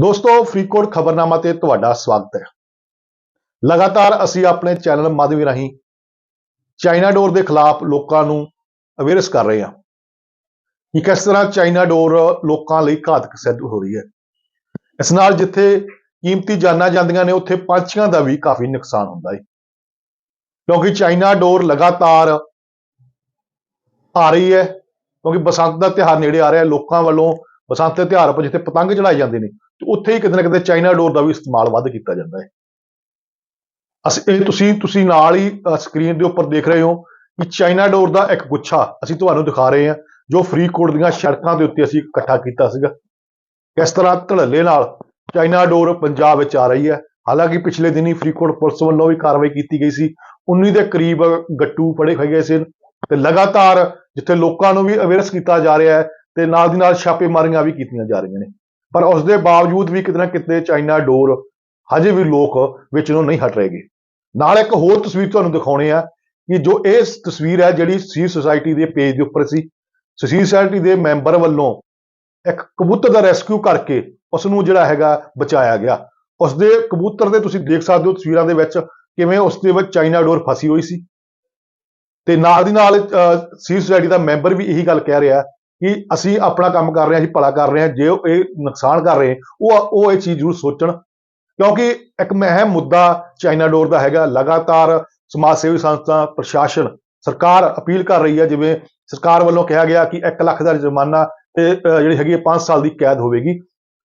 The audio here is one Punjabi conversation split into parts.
ਦੋਸਤੋ, ਫਰੀਦਕੋਟ ਖਬਰਨਾਮਾ ਤੇ ਤੁਹਾਡਾ ਸਵਾਗਤ ਹੈ। ਲਗਾਤਾਰ ਅਸੀਂ ਆਪਣੇ ਚੈਨਲ ਮਾਧਵੀ ਰਾਹੀਂ ਚਾਈਨਾ ਡੋਰ ਦੇ ਖਿਲਾਫ ਲੋਕਾਂ ਨੂੰ ਅਵੇਅਰਸ ਕਰ ਰਹੇ ਹਾਂ। ਕਿ ਕਿਸ ਤਰ੍ਹਾਂ ਚਾਈਨਾ ਡੋਰ ਲੋਕਾਂ ਲਈ ਘਾਤਕ ਸਿੱਧ ਹੋ ਰਹੀ ਹੈ। ਇਸ ਨਾਲ ਜਿੱਥੇ ਕੀਮਤੀ ਜਾਨਾਂ ਜਾਂਦੀਆਂ ਨੇ, ਉੱਥੇ ਪੰਛੀਆਂ ਦਾ ਵੀ ਕਾਫੀ ਨੁਕਸਾਨ ਹੁੰਦਾ ਹੈ। ਕਿਉਂਕਿ ਚਾਈਨਾ ਡੋਰ ਲਗਾਤਾਰ ਆ ਰਹੀ ਹੈ, ਕਿਉਂਕਿ ਬਸੰਤ ਦਾ ਤਿਉਹਾਰ ਨੇੜੇ ਆ ਰਿਹਾ ਹੈ, ਲੋਕਾਂ ਵੱਲੋਂ ਬਸੰਤ ਦੇ ਤਿਉਹਾਰ 'ਤੇ ਜਿੱਥੇ ਪਤੰਗ ਚੜਾਏ ਜਾਂਦੇ ਨੇ, ਤੇ ਉੱਥੇ ਹੀ ਕਿਤੇ ਨਾ ਕਿਤੇ ਚਾਈਨਾ ਡੋਰ ਦਾ ਵੀ ਇਸਤੇਮਾਲ ਵੱਧ ਕੀਤਾ ਜਾਂਦਾ ਹੈ। ਅਸੀਂ, ਇਹ ਤੁਸੀਂ ਤੁਸੀਂ ਨਾਲ ਹੀ ਸਕਰੀਨ ਦੇ ਉੱਪਰ ਦੇਖ ਰਹੇ ਹੋ ਕਿ ਚਾਈਨਾ ਡੋਰ ਦਾ ਇੱਕ ਗੁੱਛਾ ਅਸੀਂ ਤੁਹਾਨੂੰ ਦਿਖਾ ਰਹੇ ਹਾਂ, ਜੋ ਫਰੀਦਕੋਟ ਦੀਆਂ ਸੜਕਾਂ ਦੇ ਉੱਤੇ ਅਸੀਂ ਇਕੱਠਾ ਕੀਤਾ ਸੀਗਾ। ਕਿਸ ਤਰ੍ਹਾਂ ਧੜੱਲੇ ਨਾਲ ਚਾਈਨਾ ਡੋਰ ਪੰਜਾਬ ਵਿੱਚ ਆ ਰਹੀ ਹੈ, ਹਾਲਾਂਕਿ ਪਿਛਲੇ ਦਿਨੀ ਫਰੀਦਕੋਟ ਪੁਲਿਸ ਵੱਲੋਂ ਵੀ ਕਾਰਵਾਈ ਕੀਤੀ ਗਈ ਸੀ। 19 ਦੇ ਕਰੀਬ ਗੱਟੂ ਫੜੇ ਹੋਏ ਗਏ ਸੀ ਤੇ ਲਗਾਤਾਰ ਜਿੱਥੇ ਲੋਕਾਂ ਨੂੰ ਵੀ ਅਵੇਅਰਸ ਕੀਤਾ ਜਾ ਰਿਹਾ ਹੈ ਤੇ ਨਾਲ ਦੀ ਨਾਲ ਛਾਪੇਮਾਰੀਆਂ ਵੀ ਕੀਤੀਆਂ ਜਾ ਰਹੀਆਂ ਨੇ। ਪਰ ਉਸ ਦੇ ਬਾਵਜੂਦ ਵੀ ਕਿਤੇ ਨਾ ਕਿਤੇ ਚਾਈਨਾ ਡੋਰ ਹਜੇ ਵੀ ਲੋਕ ਵਿੱਚ ਨੂੰ ਨਹੀਂ ਹਟ ਰਹੇਗੇ ਨਾਲ ਇੱਕ ਹੋਰ ਤਸਵੀਰ ਤੁਹਾਨੂੰ ਦਿਖਾਉਣੇ ਆ ਕਿ ਜੋ ਇਹ ਤਸਵੀਰ ਹੈ ਜਿਹੜੀ ਸੀ ਸੁਸਾਇਟੀ ਦੇ ਪੇਜ ਦੇ ਉੱਪਰ ਸੀ ਸੀ ਸੁਸਾਇਟੀ ਦੇ ਮੈਂਬਰ ਵੱਲੋਂ ਇੱਕ ਕਬੂਤਰ ਦਾ ਰੈਸਕਿਊ ਕਰਕੇ ਉਸ ਨੂੰ ਜਿਹੜਾ ਹੈਗਾ ਬਚਾਇਆ ਗਿਆ। ਉਸ ਦੇ ਕਬੂਤਰ ਦੇ ਤੁਸੀਂ ਦੇਖ ਸਕਦੇ ਹੋ ਤਸਵੀਰਾਂ ਦੇ ਵਿੱਚ ਕਿਵੇਂ ਉਸ ਦੇ ਵਿੱਚ ਚਾਈਨਾ ਡੋਰ ਫਸੀ ਹੋਈ ਸੀ। ਤੇ ਨਾਲ ਦੀ ਨਾਲ ਸੀ ਸੁਸਾਇਟੀ ਦਾ ਮੈਂਬਰ ਵੀ ਇਹੀ ਗੱਲ ਕਹਿ ਰਿਹਾ ਕਿ ਅਸੀਂ ਆਪਣਾ ਕੰਮ ਕਰ ਰਹੇ ਹਾਂ ਅਸੀਂ ਭਲਾ ਕਰ ਰਹੇ ਹਾਂ ਜੇ ਉਹ ਇਹ ਨੁਕਸਾਨ ਕਰ ਰਹੇ ਉਹ ਉਹ ਇਹ ਚੀਜ਼ ਜ਼ਰੂਰ ਸੋਚਣ। ਕਿਉਂਕਿ ਇੱਕ ਮਹਿਮ ਮੁੱਦਾ ਚਾਈਨਾ ਡੋਰ ਦਾ ਹੈਗਾ ਲਗਾਤਾਰ ਸਮਾਜ ਸੇਵੀ ਸੰਸਥਾ ਪ੍ਰਸ਼ਾਸਨ ਸਰਕਾਰ ਅਪੀਲ ਕਰ ਰਹੀ ਹੈ ਜਿਵੇਂ ਸਰਕਾਰ ਵੱਲੋਂ ਕਿਹਾ ਗਿਆ ਕਿ 1 ਲੱਖ ਦਾ ਜੁਰਮਾਨਾ ਤੇ ਜਿਹੜੀ ਹੈਗੀ 5 ਸਾਲ ਦੀ ਕੈਦ ਹੋਵੇਗੀ।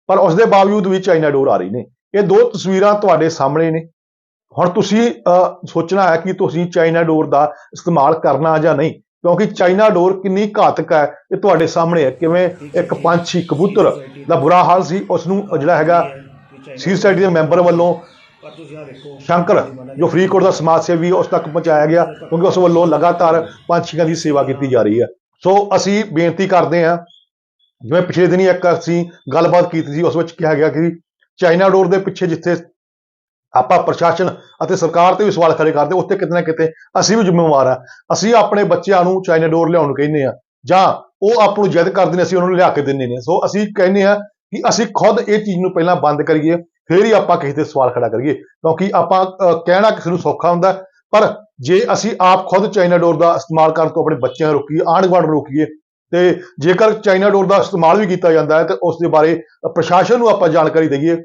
ਪਰ ਉਸ ਦੇ ਬਾਵਜੂਦ ਵੀ ਚਾਈਨਾ ਡੋਰ ਆ ਰਹੀ ਨੇ। ਇਹ ਦੋ ਤਸਵੀਰਾਂ ਤੁਹਾਡੇ ਸਾਹਮਣੇ ਨੇ। ਹੁਣ ਤੁਸੀਂ ਅਹ, ਸੋਚਣਾ ਹੈ ਕਿ ਤੁਸੀਂ ਚਾਈਨਾ ਡੋਰ ਦਾ ਇਸਤੇਮਾਲ ਕਰਨਾ ਜਾਂ ਨਹੀਂ। ਕਿਉਂਕਿ ਚਾਈਨਾ ਡੋਰ ਕਿੰਨੀ ਘਾਤਕ ਹੈ ਇਹ ਤੁਹਾਡੇ ਸਾਹਮਣੇ ਹੈ। ਕਿਵੇਂ ਇੱਕ ਪੰਛੀ, ਕਬੂਤਰ ਦਾ ਬੁਰਾ ਹਾਲ ਸੀ ਉਸ ਨੂੰ ਜਿਹੜਾ ਹੈਗਾ ਸੀ ਸੋਸਾਇਟੀ ਦੇ ਮੈਂਬਰ ਵੱਲੋਂ ਸ਼ੰਕਰ, ਜੋ ਫਰੀਦਕੋਟ ਦਾ ਸਮਾਜ ਸੇਵੀ ਉਸ ਤੱਕ ਪਹੁੰਚਾਇਆ ਗਿਆ ਕਿਉਂਕਿ ਉਸ ਵੱਲੋਂ ਲਗਾਤਾਰ ਪੰਛੀਆਂ ਦੀ ਸੇਵਾ ਕੀਤੀ ਜਾ ਰਹੀ ਹੈ। ਸੋ ਅਸੀਂ ਬੇਨਤੀ ਕਰਦੇ ਹਾਂ, ਜਿਵੇਂ ਪਿਛਲੇ ਦਿਨੀ ਇੱਕ ਅਸੀਂ ਗੱਲਬਾਤ ਕੀਤੀ ਸੀ, ਉਸ ਵਿੱਚ ਕਿਹਾ ਗਿਆ ਕਿ ਚਾਈਨਾ ਡੋਰ ਦੇ ਪਿੱਛੇ ਜਿੱਥੇ ਆਪਾਂ ਪ੍ਰਸ਼ਾਸਨ ਅਤੇ ਸਰਕਾਰ ਤੇ ਵੀ ਸਵਾਲ ਖੜੇ ਕਰਦੇ, ਉੱਥੇ ਕਿਤੇ ਨਾ ਕਿਤੇ ਅਸੀਂ ਵੀ ਜ਼ਿੰਮੇਵਾਰ ਆ ਅਸੀਂ ਆਪਣੇ ਬੱਚਿਆਂ ਨੂੰ ਚਾਈਨਾ ਡੋਰ ਲਿਆਉਣ ਨੂੰ ਕਹਿੰਦੇ ਆ ਜਾਂ ਉਹ ਆਪ ਨੂੰ ਜਿੱਦ ਕਰਦੇ ਨੇ, ਅਸੀਂ ਉਹਨਾਂ ਨੂੰ ਲਿਆ ਕੇ ਦਿੰਦੇ ਨੇ। ਸੋ ਅਸੀਂ ਕਹਿੰਦੇ ਆ ਕਿ ਅਸੀਂ ਖੁਦ ਇਹ ਚੀਜ਼ ਨੂੰ ਪਹਿਲਾਂ ਬੰਦ ਕਰੀਏ, ਫਿਰ ਹੀ ਆਪਾਂ ਕਿਸੇ ਤੇ ਸਵਾਲ ਖੜਾ ਕਰੀਏ। ਕਿਉਂਕਿ ਆਪਾਂ ਕਹਿਣਾ ਕਿਸੇ ਨੂੰ ਸੌਖਾ ਹੁੰਦਾ, ਪਰ ਜੇ ਅਸੀਂ ਆਪ ਖੁਦ ਚਾਈਨਾ ਡੋਰ ਦਾ ਇਸਤੇਮਾਲ ਕਰਨ ਤੋਂ ਆਪਣੇ ਬੱਚਿਆਂ ਨੂੰ ਰੋਕੀਏ, ਆਂਢ ਗੁਆਂਢ ਨੂੰ ਰੋਕੀਏ, ਤੇ ਜੇਕਰ ਚਾਈਨਾ ਡੋਰ ਦਾ ਇਸਤੇਮਾਲ ਵੀ ਕੀਤਾ ਜਾਂਦਾ ਹੈ, ਤੇ ਉਸ ਦੇ ਬਾਰੇ ਪ੍ਰਸ਼ਾਸਨ ਨੂੰ ਆਪਾਂ ਜਾਣਕਾਰੀ ਦਈਏ।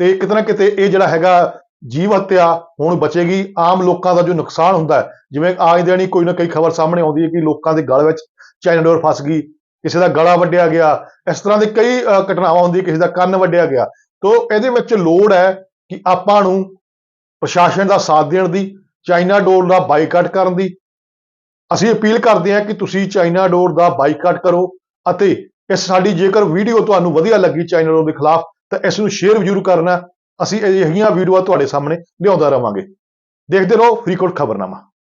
ਤੇ ਕਿਤੇ ਨਾ ਕਿਤੇ ਇਹ ਜਿਹੜਾ ਹੈਗਾ ਜੀਵ ਹੱਤਿਆ ਹੁਣ ਬਚੇਗੀ, ਆਮ ਲੋਕਾਂ ਦਾ ਜੋ ਨੁਕਸਾਨ ਹੁੰਦਾ ਹੈ, ਜਿਵੇਂ ਆਏ ਦਿਨ ਹੀ ਕੋਈ ਨਾ ਕੋਈ ਖਬਰ ਸਾਹਮਣੇ ਆਉਂਦੀ ਹੈ ਕਿ ਲੋਕਾਂ ਦੇ ਗਲ ਵਿੱਚ ਚਾਈਨਾ ਡੋਰ ਫਸ ਗਈ, ਕਿਸੇ ਦਾ ਗਲਾ ਵੱਢਿਆ ਗਿਆ, ਇਸ ਤਰ੍ਹਾਂ ਦੇ ਕਈ ਘਟਨਾਵਾਂ ਹੁੰਦੀਆਂ ਕਿਸੇ ਦਾ ਕੰਨ ਵੱਢਿਆ ਗਿਆ। ਤੋਂ ਇਹਦੇ ਵਿੱਚ ਲੋੜ ਹੈ ਕਿ ਆਪਾਂ ਨੂੰ ਪ੍ਰਸ਼ਾਸਨ ਦਾ ਸਾਥ ਦੇਣ ਦੀ, ਚਾਈਨਾ ਡੋਰ ਦਾ ਬਾਈਕਾਟ ਕਰਨ ਦੀ। ਅਸੀਂ ਅਪੀਲ ਕਰਦੇ ਹਾਂ ਕਿ ਤੁਸੀਂ ਚਾਈਨਾ ਡੋਰ ਦਾ ਬਾਈਕਾਟ ਕਰੋ ਅਤੇ ਇਸ ਸਾਡੀ ਜੇਕਰ ਵੀਡੀਓ ਤੁਹਾਨੂੰ ਵਧੀਆ ਲੱਗੀ ਚਾਈਨਾ ਡੋਰ ਦੇ ਖਿਲਾਫ, ਤਾਂ ਇਸ ਨੂੰ ਸ਼ੇਅਰ ਜ਼ਰੂਰ ਕਰਨਾ। ਅਸੀਂ ਅਜਿਹੀਆਂ ਵੀਡੀਓਆਂ ਤੁਹਾਡੇ ਸਾਹਮਣੇ ਲਿਆਉਂਦਾ ਰਵਾਂਗੇ। ਦੇਖਦੇ ਰਹੋ ਫਰੀਦਕੋਟ ਖਬਰਨਾਮਾ।